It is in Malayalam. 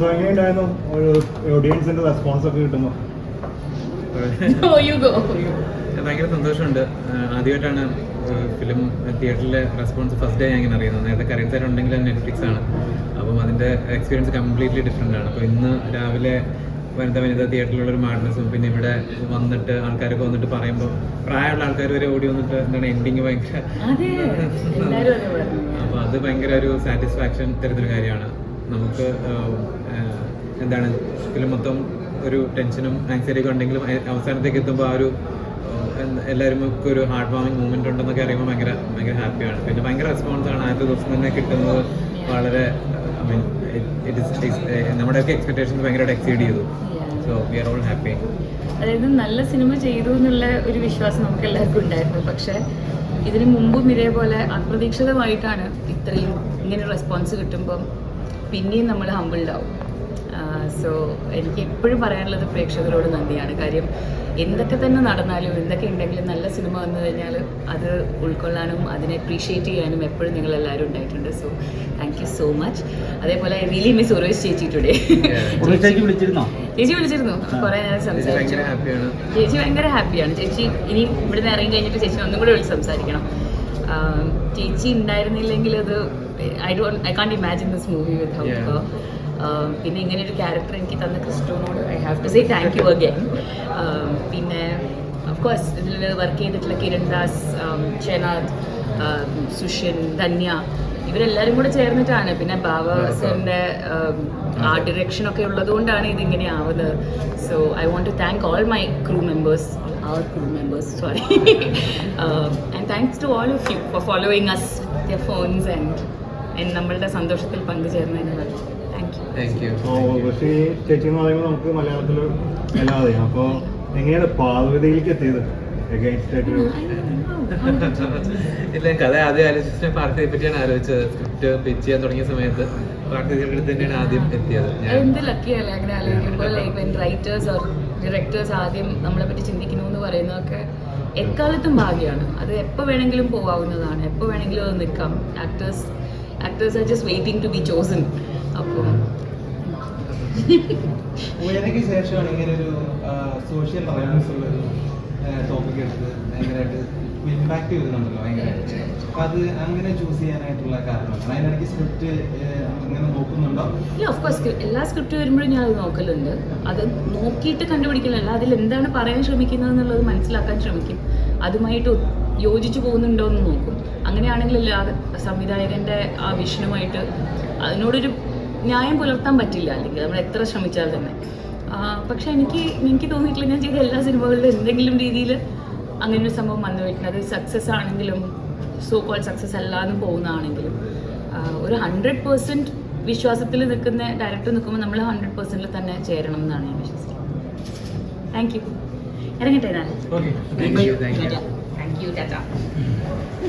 സോ എങ്ങനെയുണ്ടായിരുന്നു ഒരു ഓഡിയൻസിന്റെ റെസ്പോൺസ് ഒക്കെ കിട്ടുമ്പോൾ Oh. ഭയങ്കര സന്തോഷമുണ്ട്. ആദ്യമായിട്ടാണ് ഫിലിം തിയേറ്ററിലെ റെസ്പോൺസ് ഫസ്റ്റ് ഡേ ഞാൻ ഇങ്ങനെ അറിയുന്നത്. നേരത്തെ കറീൻ സൈഡ് ഉണ്ടെങ്കിൽ നെറ്റ്ഫ്ലിക്സ് ആണ്. അപ്പം അതിന്റെ എക്സ്പീരിയൻസ് കംപ്ലീറ്റ്ലി ഡിഫറെന്റ് ആണ്. അപ്പോൾ ഇന്ന് രാവിലെ വനിത വനിത തിയേറ്ററിലുള്ള ഒരു മാഡ്നസും പിന്നെ ഇവിടെ വന്നിട്ട് ആൾക്കാരൊക്കെ വന്നിട്ട് പറയുമ്പോൾ പ്രായമുള്ള ആൾക്കാർ വരെ ഓടി വന്നിട്ട് എന്താണ് എൻഡിങ് ഭയങ്കര അപ്പോൾ അത് ഭയങ്കര ഒരു സാറ്റിസ്ഫാക്ഷൻ തരുന്നൊരു കാര്യമാണ്. നമുക്ക് എന്താണ് ഇതിൽ മൊത്തം ഒരു ടെൻഷനും ആങ്സൈറ്റി ഒക്കെ ഉണ്ടെങ്കിലും അവസാനത്തേക്ക് എത്തുമ്പോൾ ആ ഒരു എല്ലാവരും ഒക്കെ ഒരു ഹാർട്ട് വാമിങ് മൂവ്മെന്റ് ഉണ്ടെന്നൊക്കെ അറിയുമ്പോൾ ഭയങ്കര ഭയങ്കര ഹാപ്പിയാണ് പിന്നെ ഭയങ്കര റെസ്പോൺസ് ആണ് ആദ്യത്തെ ദിവസം തന്നെ കിട്ടുന്നത് വളരെ ഐ മീൻ ഇറ്റ് ഇസ് നമ്മുടെയൊക്കെ എക്സ്പെക്ടേഷൻസ് ഭയങ്കരമായിട്ട് എക്സീഡ് ചെയ്തു. So we are all happy അതായത് നല്ല സിനിമ ചെയ്തു എന്നുള്ള ഒരു വിശ്വാസം നമുക്ക് എല്ലാവർക്കും ഉണ്ടായിരുന്നു. പക്ഷെ ഇതിനു മുമ്പും ഇതേപോലെ അപ്രതീക്ഷിതമായിട്ടാണ് ഇത്രയും ഇങ്ങനെ റെസ്പോൺസ് കിട്ടുമ്പം പിന്നെയും നമ്മൾ ഹമ്പിൾഡാവും സോ എനിക്ക് എപ്പോഴും പറയാനുള്ളത് പ്രേക്ഷകരോട് നന്ദിയാണ്. കാര്യം എന്തൊക്കെ തന്നെ നടന്നാലും എന്തൊക്കെ ഉണ്ടെങ്കിലും നല്ല സിനിമ വന്നു കഴിഞ്ഞാൽ അത് ഉൾക്കൊള്ളാനും അതിനെ അപ്രീഷിയേറ്റ് ചെയ്യാനും എപ്പോഴും നിങ്ങൾ എല്ലാവരും ഉണ്ടായിട്ടുണ്ട്. So thank you so much അതേപോലെ ഐ റിയലി മിസ് ഉറവ് ചേച്ചി ടുഡേ ചേച്ചി വിളിച്ചിരുന്നു? കുറേ നേരം സംസാരിച്ചു. ചേച്ചി ഭയങ്കര ഹാപ്പിയാണ് ചേച്ചി ഇനി ഇവിടുന്ന് ഇറങ്ങി കഴിഞ്ഞിട്ട് ചേച്ചി ഒന്നും കൂടെ വിളിച്ച് സംസാരിക്കണം. ചേച്ചി ഉണ്ടായിരുന്നില്ലെങ്കിൽ അത് I do I can't imagine this movie with Yeah. How പിന്നെ ഇങ്ങനെ ഒരു ക്യാരക്ടർ എനിക്ക് തന്ന ക്രിസ്റ്റോനോട് I have to say thank you again പിന്നെ ഓഫ്കോഴ്സ് ഇതിൽ വർക്ക് ചെയ്തിട്ടുള്ള കിരൺ ദാസ് ഷെനാദ് സുഷ്യൻ ധന്യ ഇവരെല്ലാവരും കൂടെ ചേർന്നിട്ടാണ്. പിന്നെ ബാബ സാറിന്റെ ആ ഡിറക്ഷൻ ഒക്കെ ഉള്ളതുകൊണ്ടാണ് ഇതിങ്ങനെ ആവുന്നത്. So I want to thank all my crew members our crew members sorry and thanks to all all of you for following us, and phones and and നമ്മളുടെ സന്തോഷത്തിൽ പങ്കുചേർന്നതിന് നന്ദി. താങ്ക് യു പക്ഷേ ചേച്ചി എന്ന് പറയുമ്പോൾ നമുക്ക് മലയാളത്തിൽ എല്ലാം അറിയാം. അപ്പോൾ എങ്ങനെയാണ് പാർവതിയിലേക്ക് എത്തിയത്? എഗൈൻസ്റ്റ് ആയിട്ട് ഇല്ല കഥ ആദ്യം ആലോചിച്ചിട്ട് പാർട്ടിയെ പറ്റിയാണ് ആലോചിച്ചത്. സ്ക്രിപ്റ്റ് പിച്ച് ചെയ്യാൻ തുടങ്ങിയ സമയത്ത് അടുത്ത് തന്നെയാണ് ആദ്യം എത്തിയത്. ഞാൻ എന്ത് ലക്കിയല്ലേ അങ്ങനെ ആലോചിക്കുമ്പോൾ ലൈക്ക് റൈറ്റേഴ്സ് ഡയറക്ടേഴ്സ് ആദ്യം നമ്മളെ പറ്റി ചിന്തിക്കുന്നു എന്ന് പറയുന്നതൊക്കെ എക്കാലത്തും ഭാഗ്യമാണ്. അത് എപ്പോൾ വേണമെങ്കിലും പോവാവുന്നതാണ്. എപ്പോൾ വേണമെങ്കിലും അത് നിൽക്കാം. Actors actors are just waiting to be chosen അപ്പോൾ ഉയരയ്ക്ക് ശേഷമാണ് ഇങ്ങനെ ഒരു സോഷ്യൽ അവയർനെസ് ഉള്ള ഒരു ടോപ്പിക് എടുത്ത് ഭയങ്കരമായിട്ട് ഇമ്പാക്ട് ചെയ്തിട്ടുണ്ടല്ലോ ഭയങ്കരമായിട്ട് അപ്പൊ അത് അങ്ങനെ ചൂസ് ചെയ്യാനായിട്ടുള്ള കാരണം അതിനിടയ്ക്ക് സ്ക്രിപ്റ്റ് അങ്ങനെ നോക്കുന്നുണ്ടോ? ഇല്ല ഓഫ് കോഴ്സ് എല്ലാ സ്ക്രിപ്റ്റ് വരുമ്പോഴും ഞാൻ അത് നോക്കലുണ്ട്. അത് നോക്കിയിട്ട് കണ്ടുപിടിക്കലല്ല. അതിൽ എന്താണ് പറയാൻ ശ്രമിക്കുന്നത് എന്നുള്ളത് മനസ്സിലാക്കാൻ ശ്രമിക്കും. അതുമായിട്ട് യോജിച്ചു പോകുന്നുണ്ടോ എന്ന് നോക്കും. അങ്ങനെയാണെങ്കിൽ എല്ലാ സംവിധായകന്റെ ആ വിഷനുമായിട്ട് അതിനോടൊരു ന്യായം പുലർത്താൻ പറ്റില്ല. അല്ലെങ്കിൽ നമ്മൾ എത്ര ശ്രമിച്ചാൽ തന്നെ. ആ, പക്ഷെ എനിക്ക് എനിക്ക് തോന്നിയിട്ടില്ല. ഞാൻ ചെയ്ത എല്ലാ സിനിമകളിലും എന്തെങ്കിലും രീതിയിൽ അങ്ങനെ ഒരു സംഭവം വന്നു പോയിട്ടുണ്ട് അത് സക്സസ് ആണെങ്കിലും സോ കോൾ സക്സസ് അല്ലാതെ പോകുന്നതാണെങ്കിലും ഒരു ഹൺഡ്രഡ് പേഴ്സന്റ് വിശ്വാസത്തിൽ നിൽക്കുന്ന ഡയറക്ടർ നിൽക്കുമ്പോൾ നമ്മൾ ഹൺഡ്രഡ് പേഴ്സന്റിൽ തന്നെ ചേരണം എന്നാണ് ഞാൻ വിശ്വസിക്കുന്നത്. താങ്ക് യു ഇറങ്ങട്ടെ ഞാൻ ഓക്കെ താങ്ക്